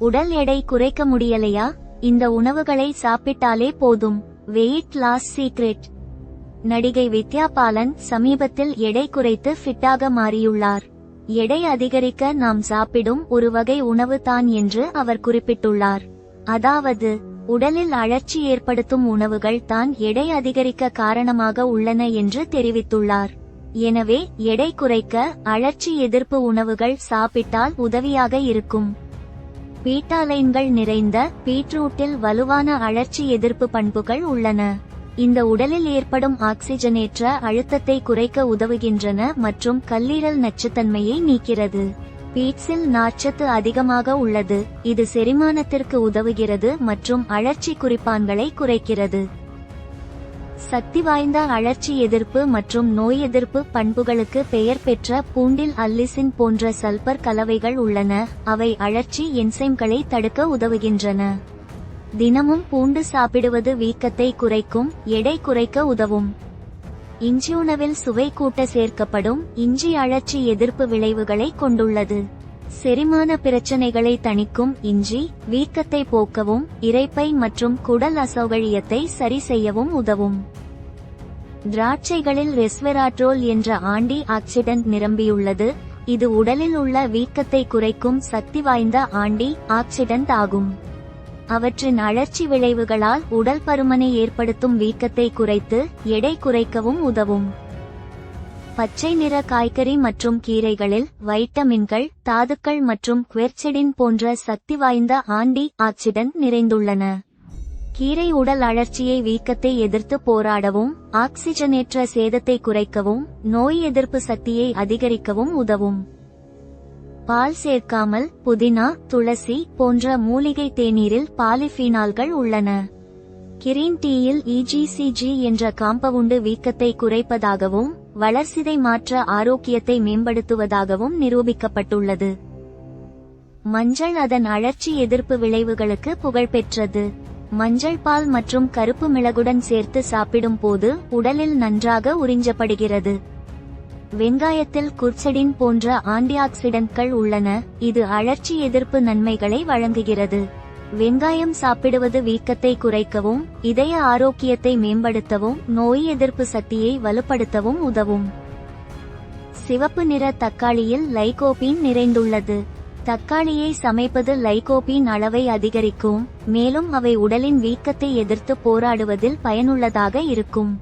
உடல் எடை குறைக்க முடியலையா? இந்த உணவுகளை சாப்பிட்டாலே போதும். Weight loss secret. நடிகை வித்யா பாலன் சமீபத்தில் எடை குறைத்து ஃபிட்டாக மாறியுள்ளார். எடை அதிகரிக்க நாம் சாப்பிடும் ஒரு வகை உணவு தான் என்று அவர் குறிப்பிட்டுள்ளார். அதாவது உடலில் அழற்சி ஏற்படுத்தும் உணவுகள் தான் எடை அதிகரிக்க காரணமாக உள்ளன என்று தெரிவித்துள்ளார். எனவே எடை குறைக்க அழற்சி எதிர்ப்பு உணவுகள் சாப்பிட்டால் உதவியாக இருக்கும். பீட்டாலைன்கள் நிறைந்த பீட்ரூட்டில் வலுவான அழற்சி எதிர்ப்பு பண்புகள் உள்ளன. இந்த உடலில் ஏற்படும் ஆக்சிஜனேற்ற அழுத்தத்தை குறைக்க உதவுகின்றன மற்றும் கல்லீரல் நச்சுத்தன்மையை நீக்கிறது. பீட்ஸில் நார்ச்சத்து அதிகமாக உள்ளது. இது செரிமானத்திற்கு உதவுகிறது மற்றும் அழற்சி குறிப்பான்களை குறைக்கிறது. சக்தி வாய்ந்த அழற்சி எதிர்ப்பு மற்றும் நோய் எதிர்ப்பு பண்புகளுக்கு பெயர் பெற்ற பூண்டில் அல்லிசின் போன்ற சல்பர் கலவைகள் உள்ளன. அவை அழற்சி என்சைம்களை தடுக்க உதவுகின்றன. தினமும் பூண்டு சாப்பிடுவது வீக்கத்தை குறைக்கும் எடை குறைக்க உதவும். இஞ்சி உணவில் சுவை கூட்ட சேர்க்கப்படும் இஞ்சி அழற்சி எதிர்ப்பு விளைவுகளை கொண்டுள்ளது. செரிமான பிரச்சனைகளை தணிக்கும் இஞ்சி வீக்கத்தை போக்கவும் இரைப்பை மற்றும் குடல் அசௌகரியத்தை சரி செய்யவும் உதவும். திராட்சைகளில் ரெஸ்வெராட்ரோல் என்ற ஆண்டி ஆக்சிடென்ட் நிரம்பியுள்ளது. இது உடலில் உள்ள வீக்கத்தை குறைக்கும் சக்தி வாய்ந்த ஆண்டி ஆக்சிடென்ட் ஆகும். அவற்றின் அழற்சி விளைவுகளால் உடல் பருமனை ஏற்படுத்தும் வீக்கத்தை குறைத்து எடை குறைக்கவும் உதவும். பச்சை நிற காய்கறி மற்றும் கீரைகளில் வைட்டமின்கள் தாதுக்கள் மற்றும் குவெர்ச்செடின் போன்ற சக்தி வாய்ந்த ஆண்டி ஆக்சிடன்ட் நிறைந்துள்ளன. கீரை உடல் அழற்சியை வீக்கத்தை எதிர்த்து போராடவும் ஆக்சிஜனேற்ற சேதத்தை குறைக்கவும் நோய் எதிர்ப்பு சக்தியை அதிகரிக்கவும் உதவும். பால் சேர்க்காமல் புதினா துளசி போன்ற மூலிகை தேநீரில் பாலிஃபீனால்கள் உள்ளன. கிரீன் டீயில் இஜிசிஜி என்ற காம்பவுண்டு வீக்கத்தை குறைப்பதாகவும் வளர்சிதை மாற்ற ஆரோக்கியத்தை மேம்படுத்துவதாகவும் நிரூபிக்கப்பட்டுள்ளது. மஞ்சள் அதன் அழற்சி எதிர்ப்பு விளைவுகளுக்கு புகழ்பெற்றது. மஞ்சள் பால் மற்றும் கருப்பு மிளகுடன் சேர்த்து சாப்பிடும் போது உடலில் நன்றாக உறிஞ்சப்படுகிறது. வெங்காயத்தில் குர்சடின் போன்ற ஆன்டிஆக்சிடென்ட்கள் உள்ளன இது அழற்சி எதிர்ப்பு நன்மைகளை வழங்குகிறது. வெங்காயம் சாப்பிடுவது வீக்கத்தை குறைக்கவும் இதய ஆரோக்கியத்தை மேம்படுத்தவும் நோய் எதிர்ப்பு சக்தியை வலுப்படுத்தவும் உதவும். சிவப்பு நிற தக்காளியில் லைகோபீன் நிறைந்துள்ளது. தக்காளியை சமைப்பது லைகோபீன் அளவை அதிகரிக்கும் மேலும் அவை உடலின் வீக்கத்தை எதிர்த்து போராடுவதில் பயனுள்ளதாக இருக்கும்.